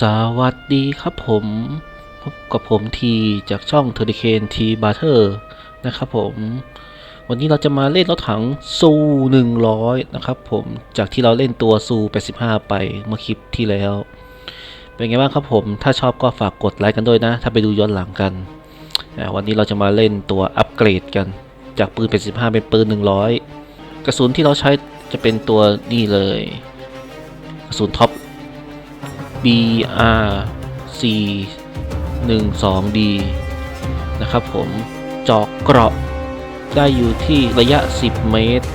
สวัสดีครับผมพบกับผมทีจากช่องเทอร์ดิเคนทีบาร์เทอร์นะครับผม วันนี้เราจะมาเล่นรถถังซู100 นะครับผมจากที่เราเล่นตัวซู85 ไปเมื่อคลิปที่แล้ว เป็นไงบ้างครับผม ถ้าชอบก็ฝากกดไลค์กันด้วยนะ ถ้าไปดูย้อนหลังกัน วันนี้เราจะมาเล่นตัวอัปเกรดกัน จากปืน 85 เป็นปืน 100 กระสุนที่เราใช้จะเป็นตัวนี่เลย กระสุนท็อป BR C 1 2 D นะครับผมเจาะเกราะได้อยู่ที่ระยะ 10 เมตร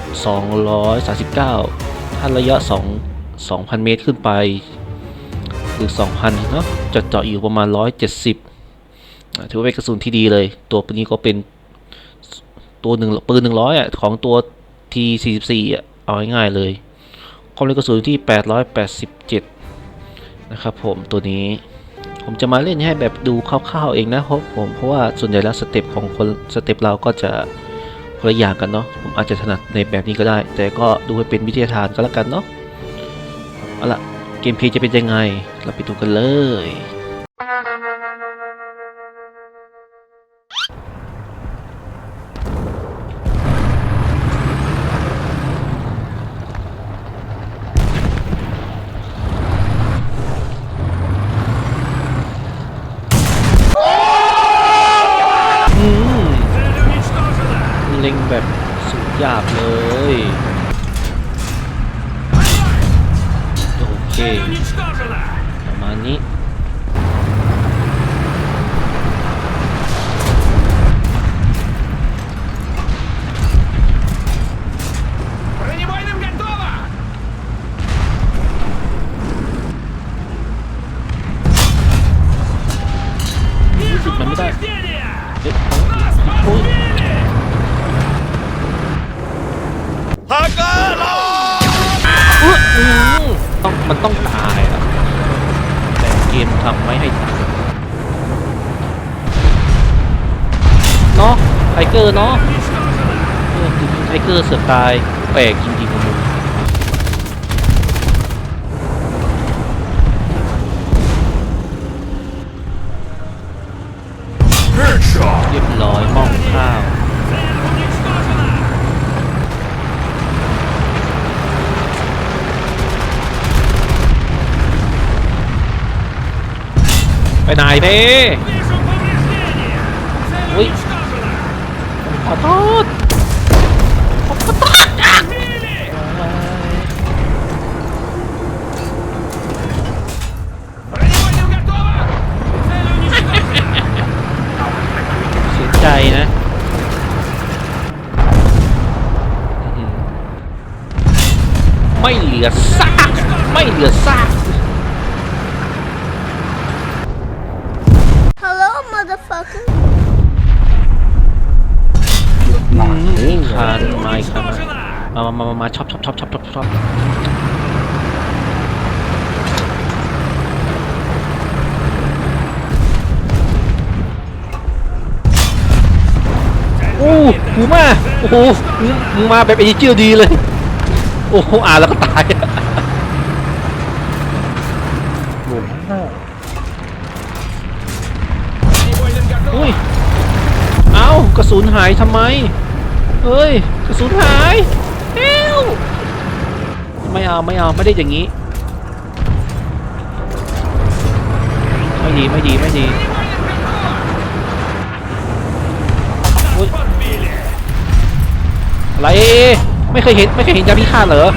239 ถ้าระยะ 2 2,000 เมตรขึ้นไปหรือ 2,000 เนาะจะเจาะอยู่ประมาณ 170 ถือว่าเป็นกระสุนที่ดีเลย ตัวปืนี้ก็เป็นตัวหนึ่งปืน 100 อะ ของตัว T44 อะ เอาง่ายๆเลย ความเร็วกระสุนที่ 887 นะครับผมตัวนี้ผมจะมาเล่นให้แบบดูคร่าวๆเองนะเพราะผมเพราะว่าส่วนใหญ่แล้วสเต็ปของคนสเต็ปเราก็จะคนละอย่างกันเนาะผมอาจจะถนัดในแบบนี้ก็ได้ แต่ก็ดูให้เป็นวิทยาทานก็แล้วกันเนาะเอาล่ะเกมเพลย์จะเป็นยังไง เราไปดูกันเลย ล็งแบบสุดยาบเลย โอเค อื้ออื้อต้องมันต้องตายอะแต่เกมทำไม่ให้ตายเนาะไทเกอร์เนาะเออไทเกอร์เสือกตายแปลกจริงๆ ไปไหนเด้อุ้ยขอโทษขอโทษเสียใจนะไม่เหลือซาก ไม่เหลือซากานมาอีกคันมามามามาช็อปช็อปช็อปช็อปช็อปช็อปโอ้หูมาโอ้โหมึงมาแบบไอ้เจือดีเลย โอ้โหอ่านแล้วก็ตายหหน้อุ้ย เอ้ากระสุนหายทำไม เฮ้ยกระสุนหายเฮลไม่เอาไม่เอาไม่ได้อย่างนี้ ไม่ดีไม่ดีไม่ดีอะไรไม่เคยเห็นไม่เคยเห็นยาพิฆาตเหรอ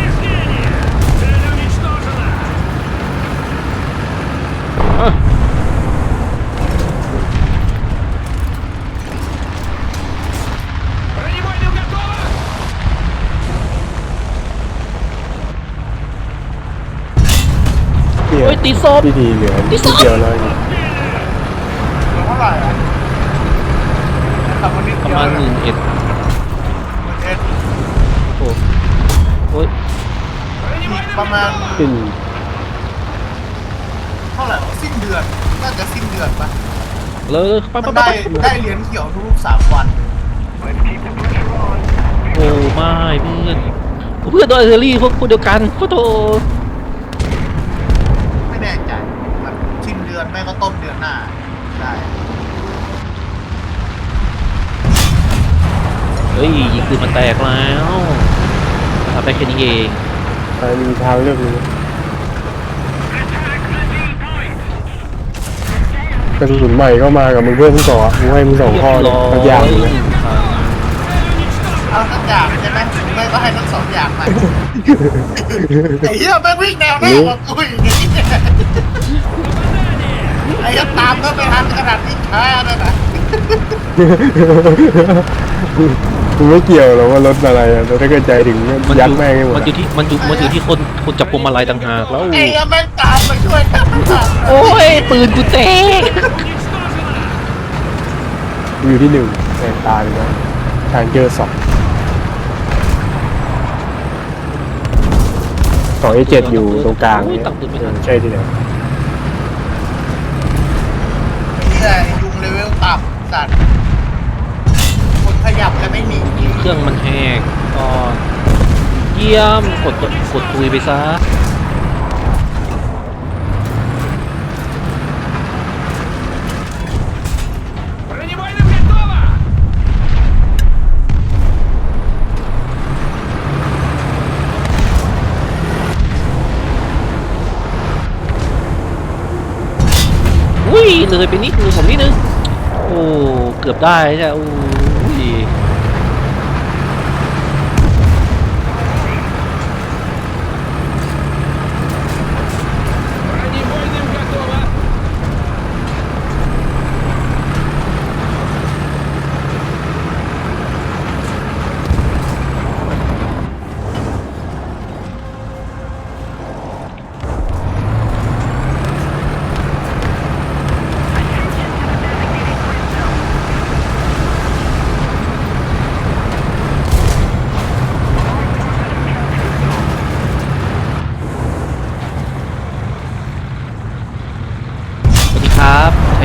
ตีดศพ ที่ดีเหลือนิดเดียวเลยเหลือเท่าไหร่อะประมาณหนึ่งเอ็ดโอ้โหประมาณขึ้นเท่าไหร่วะสิ้นเดือน น่าจะสิ้นเดือนปะเลยไปไปได้ปได้เหรียญเขียวทุกสามวัน โอ้ไม่เพื่อน เพื่อนโดนเอทอรี่พวกเดียวกันขอโทษ น่ใจมันอนแม่ก็ต้นเดือนหน้าได้เฮ้ยยิงปืนมันแตกแล้วทำได้แค่นี้เองอ่ามีทางเลือกหนึงกระสุนใหม่ก็มากับมึงเพื่อนมึงสองอะมึงให้มึงสองข้อเลยสักอย่างหนึงหนะนึ่งพัน เอาทั้งอย่างใช่ไหมแม่ก็ให้ทั้งสองอย่างไปไอ้เหี้ยแม่งวิ่งแนวหน้ากว่ากูอีกเนี่ยไอ้เหี้ยตามก็ไปทันขนาดนี้ช้าแล้วนะมึงไม่เกี่ยวหรอกว่ารถอะไรอะแต่ถ้าเกิดใจถึงก็ยัดแม่งให้หมดมันอยู่ที่มันอยู่มันอยู่ที่คนคนจับพวงมาลัยต่างหากแล้วไอ้เหี้ยแม่งตามมาช่วยกันโอ้ยปืนกูแตกอยู่ที่หนึ่งแต่ตาเลยนะทางเจอสอง สองไอเจ็ดอยู่ตรงกลางเนี่ยเออใช่ที่ไหนไอ้เหี้ยไอ้ยุงเลเวลต่ำสัตว์ คนขยับแล้วไม่มีเครื่องมันแหกก็เยี่ยมกดกดกดคุยไปซะ เลยไปนิดนึงสองนิดนึงโอ้เกือบได้ใช่โอ้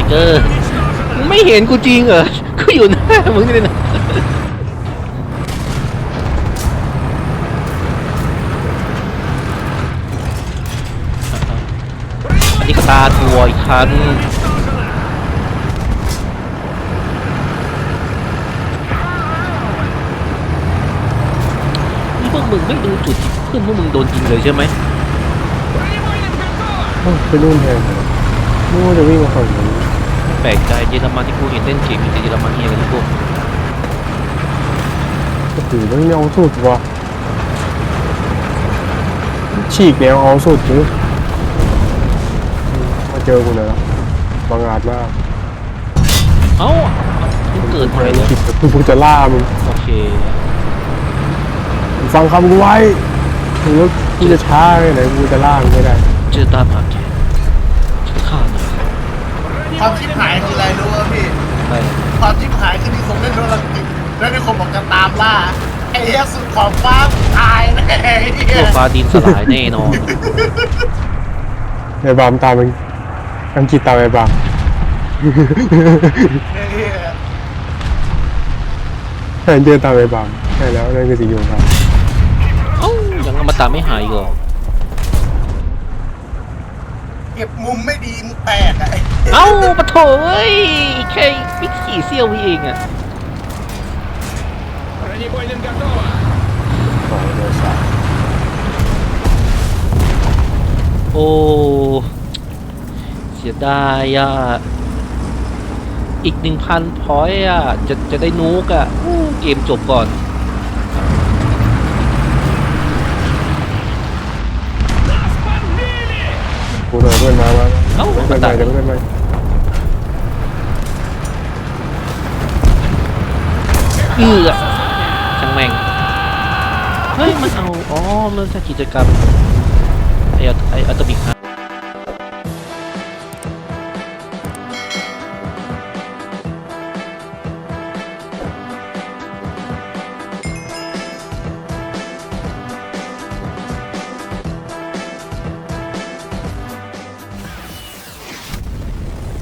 เกอไม่เห็นกูจริงเหรอกูอยู่หน้ามึงนี่นะนี่ตาตัวอีกคันนี่พวกมึงไม่ดูจุดที่เพื่อนพวกมึงโดนจริงเลยใช่ไหมไปรูนแทนนู่นจะวิ่งมาฝั่งไหน แปลกใจเยอรมันที่กูเห็นเล่นเกมมีแต่เยอรมันเฮียกันทุกพวกโอ้โหต้องเอาสุดว่ะฉีกแนวเอาสุดเลยมาเจอกูแล้วบางอาจมากเอ้าเพิ่งเกิดใหม่เลยผิดกูจะล่ามึงโอเคฟังคำกูไว้ถึงว่ากูจะช้าแค่ไหนกูจะล่ามึงไม่ได้เจอตาผ่านแกช่วยข้าหน่อย ความชิบหายคืออะไรรู้ป่ะพี่ไปความชิบหายคือที่ผมเล่นโดนลังกิแล้วที่ผมบอกจะตามล่าไอ้เหี้ยสุดขอบฟ้าตายแน่ไอ้เหี้ยตัวฟ้าดินสลายแน่นอนไอ้บามตามมึงอังกฤษตามไอ้บาม ไอ้เหี้ยแทนเจอตามไอ้บามใช่แล้วนั่นคือสิ่งที่ผมทเอ้ายังอมตะไม่หายอีกเหรอ เก็บมุมไม่ดีมึงแตกอะไอ้ เอ้าปะโถเอ้ยแค่ไม่ขี่เซี่ยววิเองอะ Бронебойным готово! ำสองเดือนสาม โอ้ เสียดายอะอีกหนึ่งพันพอยต์อะจะจะได้นูกอะอู้เกมจบก่อน พื่อนมามาเอ้าเพื่อนตามาเดี๋ยวเพื่อนมาเอือช่างแม่งเฮ้ยมันเอาอ๋อมันแค่กิจกรรมไอไออัตบิกฮะ